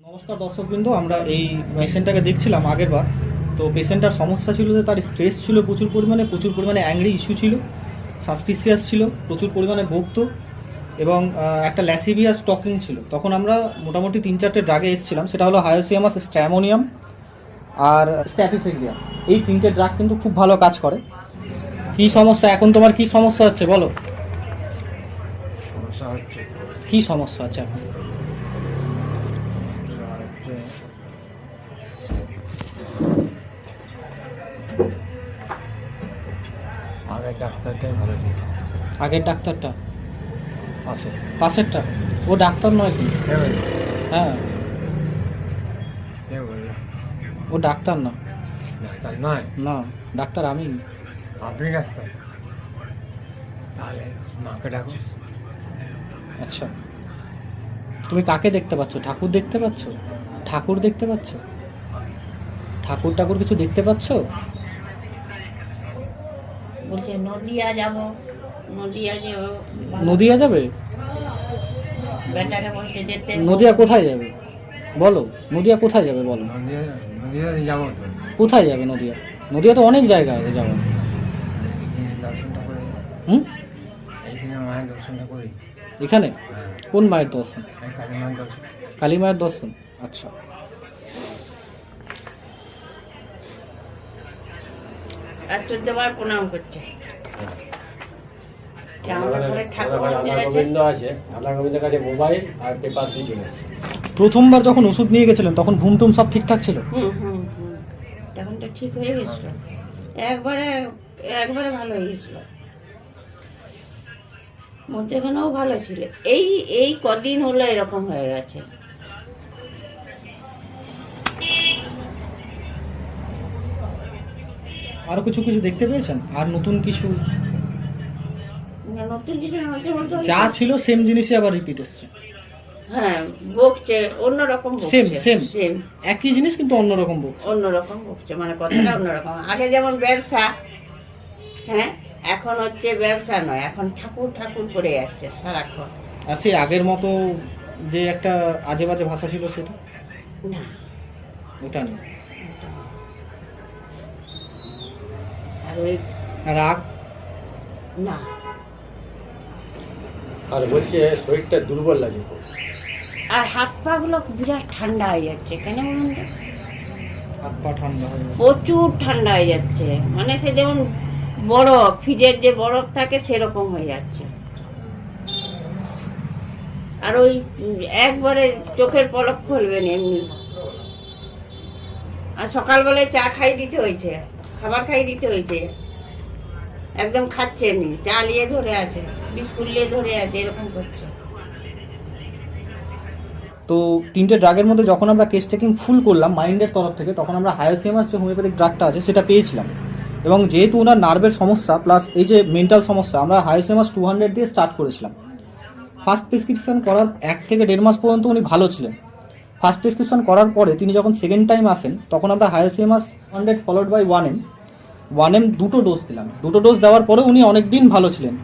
নমস্কার দর্শকবৃন্দ আমরা এই পেশেন্টটাকে দেখছিলাম আগের বার তো পেশেন্টটার সমস্যা ছিল যে তার স্ট্রেস ছিল প্রচুর পরিমাণে প্রচুর পরিমাণে অ্যাংরি ইস্যু ছিল সাসপিসিয়াস ছিল প্রচুর পরিমাণে ভুগত এবং একটা ল্যাসিভিয়াস স্টকিং ছিল। তখন আমরা মোটামুটি তিন চারটে ড্রাগে এসেছিলাম সেটা হলো হায়োসিয়ামাস স্ট্র্যামোনিয়াম আর স্ট্যাফিসেগ্রিয়া এই তিনটে ড্রাগ কিন্তু খুব ভালো কাজ করে। কি সমস্যা? এখন তোমার কি সমস্যা হচ্ছে বলো? সমস্যা হচ্ছে। কি সমস্যা আছে এখন? আগের ডাক্তারটা? আছে পাশেরটা? ও ডাক্তার নয় কি? হ্যাঁ কে বলল ও ডাক্তার না? ডাক্তার নয়? না ডাক্তার আমি। আপনি ডাক্তার? তাহলে মাকে ডাকুন আচ্ছা। তুমি কাকে দেখতে পাচ্ছ? ঠাকুর দেখতে পাচ্ছ? ঠাকুর দেখতে পাচ্ছ? ঠাকুর ঠাকুর কিছু দেখতে পাচ্ছ? বলছে নদিয়া যাব। নদিয়া যাবে? নদিয়া কোথায় যাবে? বলো নদিয়া কোথায় যাবে বলো? নদিয়া নদিয়াতে যাব তো। কোথায় যাবে নদিয়া? নদিয়া তো অনেক জায়গা আছে যাওয়ার। করে হুম? এখানে? হ্যাঁ। কোন মায়ের দর্শন? কালী মায়ের দর্শন। আচ্ছা। আর চোদ্দবার প্রণাম করছে। প্রথমবার যখন ওষুধ নিয়ে গেছিলেন তখন ঘুম টুম সব ঠিকঠাক ছিল? হুম হুম হুম। তখন তো ঠিক হয়ে গেছিল। একবারে একবারে ভালো হয়ে গেছিল। মধ্যেখানেও ভালো ছিল। এই এই কদিন হলো এরকম হয়ে গেছে। আরও কিছু কিছু দেখতে পেয়েছেন? আর নতুন কিছু নতুন কিছু নতুন বলতে ওই- যা ছিল সেম জিনিসই আবার রিপিট এসছে। হ্যাঁ বকছে অন্যরকম Same, বকছে same. সেম একই জিনিস কিন্তু অন্যরকম বলছে অন্যরকম বকছে মানে কথাটা অন্যরকম। আগে যেমন ব্যবসা হ্যাঁ এখন হচ্ছে ব্যবসা নয় এখন ঠাকুর ঠাকুর করে যাচ্ছে সারাক্ষণ। আর সেই আগের মতো যে একটা আজে বাজে ভাষা ছিল সেটা? না। ওটা নেই আর ওই রাগ? না। আর বলছে শরীরটা দুর্বল লাগে আর হাত পা গুলো বিরাট ঠান্ডা হয়ে যাচ্ছে কেন বলুন হাত পা ঠান্ডা প্রচুর ঠান্ডা হয়ে যাচ্ছে মানে সে যেমন বরফ ফ্রিজের যে বরফ থাকে সেরকম হয়ে যাচ্ছে। আর ওই একবারে চোখের পলক খুলবে না এমনি। আর সকালবেলায় চা খাই দিতে হয়েছে খাবার খাই দিতে হয়েছে। একদম খাচ্ছে নি চা নিয়ে ধরে আছে। তো তিনটে ড্রাগের মধ্যে যখন আমরা কেস টেকিং ফুল করলাম মাইন্ডের তরফ থেকে, তখন আমরা হায়োসিয়ামাস যে হোমিওপ্যাথিক ড্রাগটা আছে, সেটা পেয়েছিলাম। এবং যেহেতু ওনার নার্ভের সমস্যা প্লাস এই যে মেন্টাল সমস্যা, আমরা হায়োসিয়ামাস টু হান্ড্রেড দিয়ে স্টার্ট করেছিলাম। ফার্স্ট প্রেসক্রিপশন করার এক থেকে দেড় মাস পর্যন্ত উনি ভালো ছিলেন। ফার্স্ট প্রেসক্রিপশন করার পরে তিনি যখন সেকেন্ড টাইম আসেন, তখন আমরা Hyoscyamus hundred followed by one M one M দুটো ডোজ দিলাম। দুটো ডোজ দেওয়ার পরে উনি অনেক দিন ভালো ছিলেন।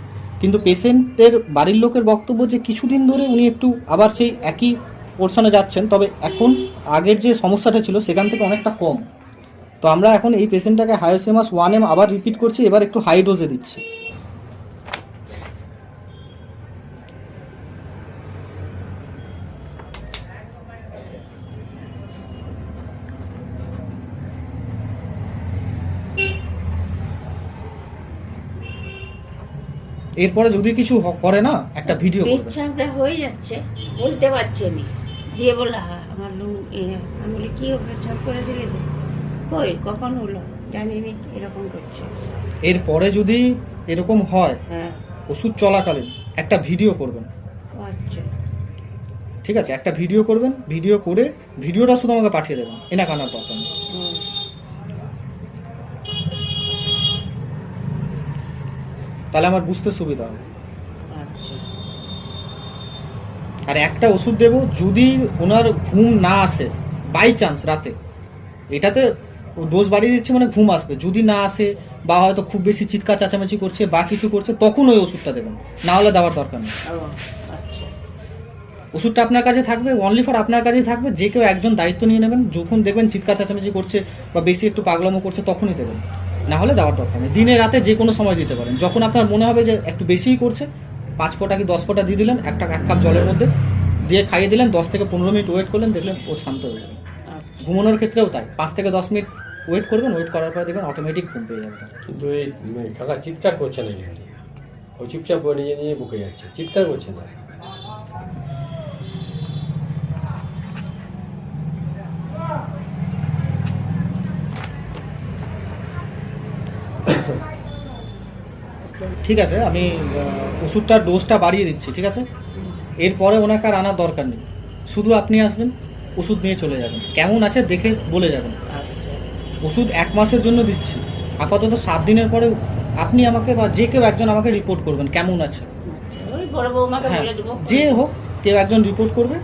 কিন্তু পেশেন্টের বাড়ির লোকের বক্তব্য যে কিছুদিন ধরে উনি একটু আবার সেই একই পোর্শনে যাচ্ছেন, তবে এখন আগের যে সমস্যাটা ছিল সেখান থেকে অনেকটা কম। তো আমরা এখন এই পেশেন্টটাকে হায়োসিমাস ওয়ান এম আবার রিপিট করছি, এবার একটু হাই ডোজে দিচ্ছি। এরপরে যদি কিছু হ- করে না একটা ভিডিও করবে। হয়ে যাচ্ছে বলতে পারছি আমি। দিয়ে বলল "হ্যাঁ, আমার এ- আমি বলি কি পেচ্ছাপ করে দিলে তো কই কখন হলো? জানিনি এরকম করছে। এরপরে যদি এরকম হয় হ্যাঁ। ওষুধ চলাকালীন একটা ভিডিও করবেন। ও আচ্ছা। ঠিক আছে একটা ভিডিও করবেন ভিডিও করে ভিডিওটা শুধু আমাকে পাঠিয়ে দেবেন। এনা কানার দরকার নেই। হুম, তাহলে আমার বুঝতে সুবিধা হবে। আচ্ছা। আর একটা ওষুধ দেব যদি ওনার ঘুম না আসে বাই চান্স রাতে এটাতে ডোজ বাড়িয়ে দিচ্ছে মানে ঘুম আসবে। যদি না আসে বা হয়তো খুব বেশি চিৎকার চেঁচামেচি করছে বা কিছু করছে তখন ওই ওষুধটা দেবেন। না হলে দেওয়ার দরকার নেই। আচ্ছা। ওষুধটা আপনার কাছে থাকবে অনলি ফর আপনার কাছেই থাকবে যে কেউ একজন দায়িত্ব নিয়ে নেবেন। যখন দেখবেন চিৎকার চেঁচামেচি করছে বা বেশি একটু পাগলামো করছে তখনই দেবেন। না হলে দেওয়ার দরকার নেই। দিনে রাতে যে কোনো সময় দিতে পারেন। যখন আপনার মনে হবে যে একটু বেশিই করছে পাঁচ ফোঁটা কি দশ ফোঁটা দিয়ে দিলেন? একটা এক কাপ জলের মধ্যে দিয়ে খাইয়ে দিলেন দশ থেকে পনেরো মিনিট ওয়েট করলেন দেখলেন ও শান্ত হয়ে যাবে আচ্ছা। ঘুমানোর ক্ষেত্রেও তাই। পাঁচ থেকে দশ মিনিট ওয়েট করবেন ওয়েট করার পরে দেখবেন অটোমেটিক ঘুম পেয়ে যাবে। কিন্তু এই কাকা চিৎকার করছে না ও চুপচাপ নিজে নিয়ে বুকে যাচ্ছে। চিৎকার করছে না। ঠিক আছে আমি ওষুধটার ডোজটা বাড়িয়ে দিচ্ছি ঠিক আছে? এরপরে ওনাকে আর আনার দরকার নেই। শুধু আপনি আসবেন ওষুধ নিয়ে চলে যাবেন। কেমন আছে দেখে বলে যাবেন। ওষুধ এক মাসের জন্য দিচ্ছি। আপাতত সাত দিনের পরে আপনি আমাকে বা যে কেউ একজন আমাকে রিপোর্ট করবেন কেমন আছে? হ্যাঁ যে হোক কেউ একজন রিপোর্ট করবে।